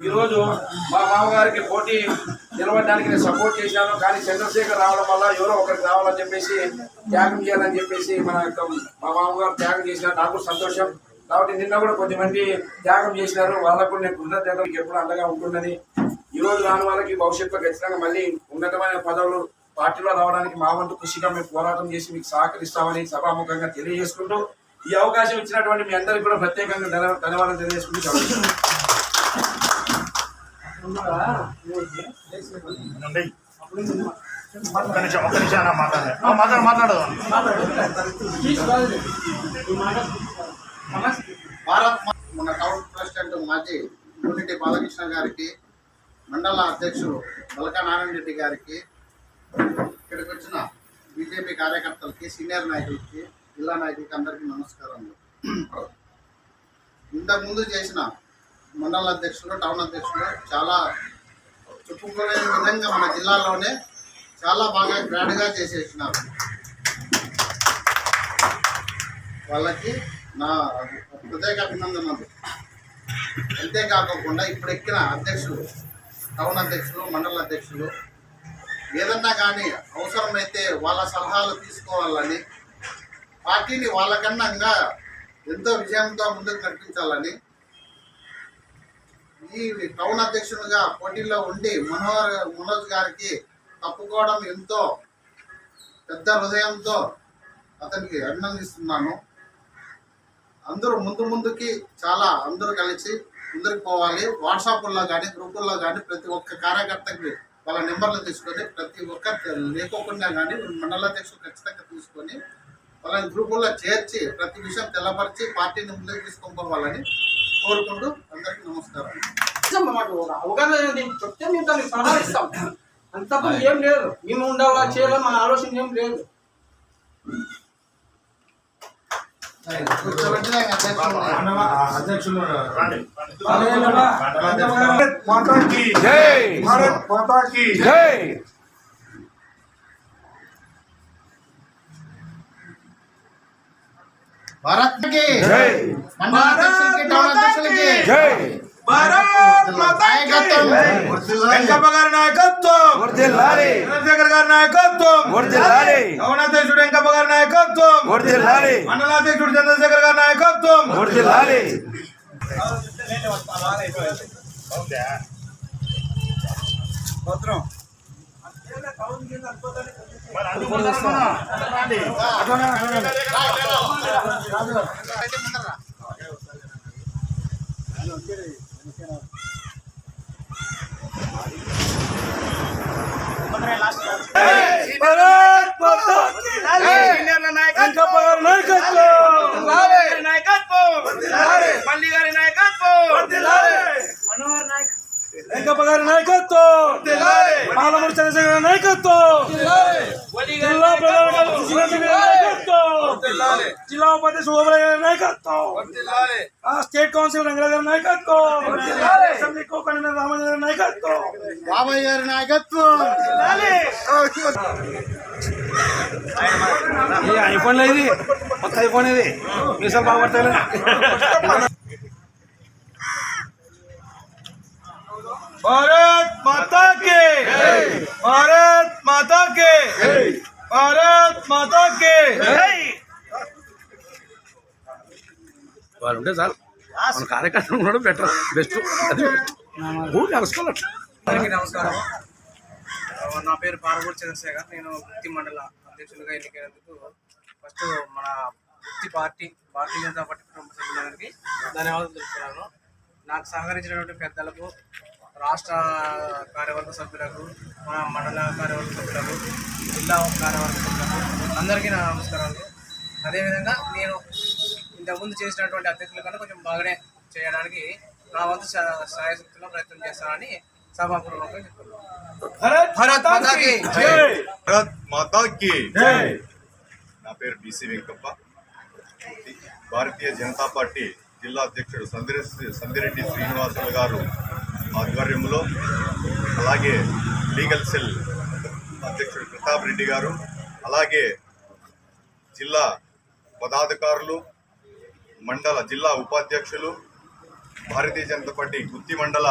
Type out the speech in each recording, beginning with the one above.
ఈరోజు మా మామగారికి పోటీ నిలబడడానికి నేను సపోర్ట్ చేశాను. కానీ చంద్రశేఖర్ రావడం వల్ల ఎవరో ఒకరికి రావాలని చెప్పేసి త్యాగం చేయాలని చెప్పేసి మన యొక్క మా మామగారు త్యాగం చేసిన నాకు సంతోషం. కాబట్టి నిన్న కూడా కొద్దిమంది త్యాగం చేసినారు. వాళ్ళకు నేను కృతజ్ఞతలకు ఎప్పుడు అండగా ఉంటుందని. ఈ రోజు రాని వాళ్ళకి భవిష్యత్తులో ఖచ్చితంగా మళ్ళీ ఉన్నతమైన పదవులు పార్టీలో రావడానికి మా వంతు కృషిగా మేము పోరాటం చేసి మీకు సహకరిస్తామని సభాముఖంగా తెలియజేసుకుంటూ ఈ అవకాశం ఇచ్చినటువంటి మీ అందరికీ కూడా ప్రత్యేకంగా ధన్యవాదాలు తెలియజేసుకుంటూ సెలవు ఒక్క నిమిషం ఒక్క నిమిషం అన్న మాట్లాడు మాట్లాడు భారత్ మన టౌన్ ప్రెసిడెంట్ మాజీ యూనిటీ బాలకృష్ణ గారికి మండల అధ్యక్షుడు బలకా నారాయణ రెడ్డి గారికి ఇక్కడికి వచ్చిన బీజేపీ కార్యకర్తలకి సీనియర్ నాయకులకి జిల్లా నాయకులకి అందరికీ నమస్కారం ఇంతకుముందు చేసిన మండల అధ్యక్షుడు టౌన్ అధ్యక్షుడు చాలా చెప్పుకునే విధంగా మన జిల్లాలోనే చాలా బాగా గ్రాండ్గా చేసేసినారు. వాళ్ళకి నా ప్రత్యేక అభినందనలు అంతేకాకుండా ఇప్పుడు ఎక్కిన అధ్యక్షులు టౌన్ అధ్యక్షులు మండల అధ్యక్షులు ఏదన్నా కానీ అవసరమైతే వాళ్ళ సలహాలు తీసుకోవాలని పార్టీని వాళ్ళకన్నా ఎంతో విజయంతో ముందుకు నడిపించాలని ఈ టౌన్ అధ్యక్షునిగా పోటీలో ఉండి మనోహర్ మనోజ్ గారికి తప్పుకోవడం ఎంతో పెద్ద హృదయంతో అతనికి అభినందిస్తున్నాను. అందరూ ముందు ముందుకి చాలా అందరూ కలిసి ముందుకు పోవాలి. వాట్సాప్లో కానీ గ్రూపుల్లో కానీ ప్రతి ఒక్క కార్యకర్తకి వాళ్ళ నెంబర్లు తీసుకొని ప్రతి ఒక్క లేకోకుండా కానీ మండలాధ్యక్షులు ఖచ్చితంగా తీసుకొని వాళ్ళని గ్రూపుల్లో చేర్చి ప్రతి విషయం తెల్లపరిచి పార్టీని ముందుకు తీసుకొని పోవాలని కోరుకుంటూ అందరికీ నమస్కారం. అవగాహన చెప్తే మేము దానికి సలహా ఇస్తాం. అంతప్పుడు ఏం లేదు. మేము ఉండాలా చేయాలా మన ఆలోచన ఏం లేదు. అధ్యక్షులు మాతాకి జై. భారత్ మాతాకి. జై. భారత్కి జై మండల అధ్యక్షులకి టౌన్ అధ్యక్షులకి జై భారత్ నాయకత్వం వెంకప్ప గారి నాయకత్వం వర్ధిల్లాలి చంద్రశేఖర్ గారి నాయకత్వం వర్ధిల్లాలి గౌనాధ్యక్షుడు వెంకప్ప గారి నాయకత్వం వర్ధిల్లాలి మండలాధ్యక్షుడు చంద్రశేఖర్ గారి నాయకత్వం వర్ధిల్లాలి మరి అందుకోసం రండి. భారత్ మాతా కీ జై వెంకప్ప గారి నాయకత్వం మల్లి గారి నాయకత్వం వెంకప్ప గారి నాయకత్వం పాలమూరు చంద్రశేఖర నాయకత్వం! జిల్లా ప్రధాన కార్యదర్శి నాయకత్వం! జిల్లా ఉపాధ్యక్షుడు ఓబరాయ్ గారి నాయకత్వం! స్టేట్ కౌన్సిల్ రంగరాజ్ గారి నాయకత్వం! అసెంబ్లీ కో కన్వీనర్ రామచంద్ర గారి నాయకత్వం! బాబాయ్ గారి నాయకత్వం! ఐఫోన్ ఇది కొత్త ఐఫోన్ ఇది మీసాలు బాగుపడతాయి భారత్ మాతాకి భారత్ మాతాకి భారత్ మాతాకి వాళ్ళు ఉంటే చాలు. మన కార్యకర్తలు ఉండడం బెటర్ బెస్ట్ అది ఊరు నమస్కారం. నా పేరు పార్వూర్ చంద్రశేఖర్. నేను వృత్తి మండల అధ్యక్షులుగా ఎన్నికైనందుకు ఫస్ట్ మన వృత్తి పార్టీ భారతీయ జనతా పార్టీ కుటుంబ సభ్యులందరికీ ధన్యవాదాలు తెలుపుతున్నాను. నాకు సహకరించినటువంటి పెద్దలకు రాష్ట్ర కార్యవర్గ సభ్యులకు మన మండల కార్యవర్గ సభ్యులకు జిల్లా కార్యవర్గ సభ్యులకు అందరికీ నా నమస్కారాలు. అదేవిధంగా నేను ఇంతకుముందు చేసినటువంటి అధ్యక్షుల కన్నా కొంచెం బాగానే చేయడానికి నా వంతు సాయశక్తిలో ప్రయత్నం చేస్తానని సభాపూర్వకంగా చెప్తున్నాను. నా పేరు బీసీ వెంకప్ప. భారతీయ జనతా పార్టీ జిల్లా అధ్యక్షుడు సందిరె సందిరెడ్డి శ్రీనివాసులు గారు ఆధ్వర్యంలో అలాగే లీగల్ సెల్ అధ్యక్షుడు ప్రతాప్ రెడ్డి గారు అలాగే జిల్లా పదాధికారులు మండల జిల్లా ఉపాధ్యక్షులు భారతీయ జనతా పార్టీ గుత్తి మండల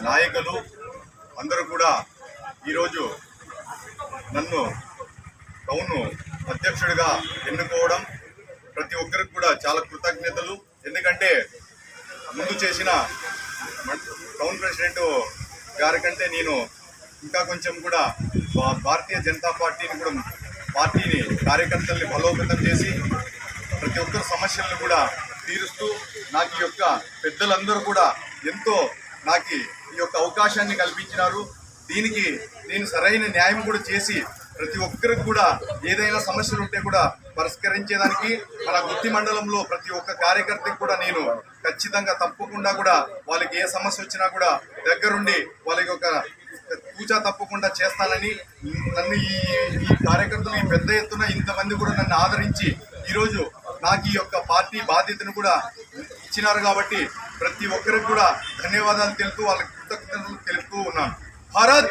నాయకులు అందరూ కూడా ఈరోజు నన్ను టౌన్ అధ్యక్షుడిగా ఎన్నుకోవడం ప్రతి ఒక్కరికి కూడా చాలా కృతజ్ఞతలు. ఎందుకంటే ముందు చేసిన టౌన్ ప్రెసిడెంట్ గారి కంటే నేను ఇంకా కొంచెం కూడా భా- భారతీయ జనతా పార్టీని కూడా పార్టీని కార్యకర్తల్ని బలోపేతం చేసి ప్రతి ఒక్కరి సమస్యలను కూడా తీరుస్తూ నాకు ఈ యొక్క పెద్దలందరూ కూడా ఎంతో నాకు ఈ యొక్క అవకాశాన్ని కల్పించినారు. దీనికి నేను సరైన న్యాయం కూడా చేసి ప్రతి ఒక్కరికి కూడా ఏదైనా సమస్యలు ఉంటే కూడా పరిష్కరించేదానికి మన గుత్తి మండలంలో ప్రతి ఒక్క కార్యకర్తకి కూడా నేను ఖచ్చితంగా తప్పకుండా కూడా వాళ్ళకి ఏ సమస్య వచ్చినా కూడా దగ్గరుండి వాళ్ళకి ఒక పూజ తప్పకుండా చేస్తానని నన్ను ఈ ఈ కార్యకర్తలు పెద్ద ఎత్తున ఇంతమంది కూడా నన్ను ఆదరించి ఈరోజు నాకు ఈ యొక్క పార్టీ బాధ్యతను కూడా ఇచ్చినారు కాబట్టి ప్రతి ఒక్కరికి కూడా ధన్యవాదాలు తెలుపుతూ వాళ్ళకి కృతజ్ఞతలు తెలుపుతూ ఉన్నాను. భారత్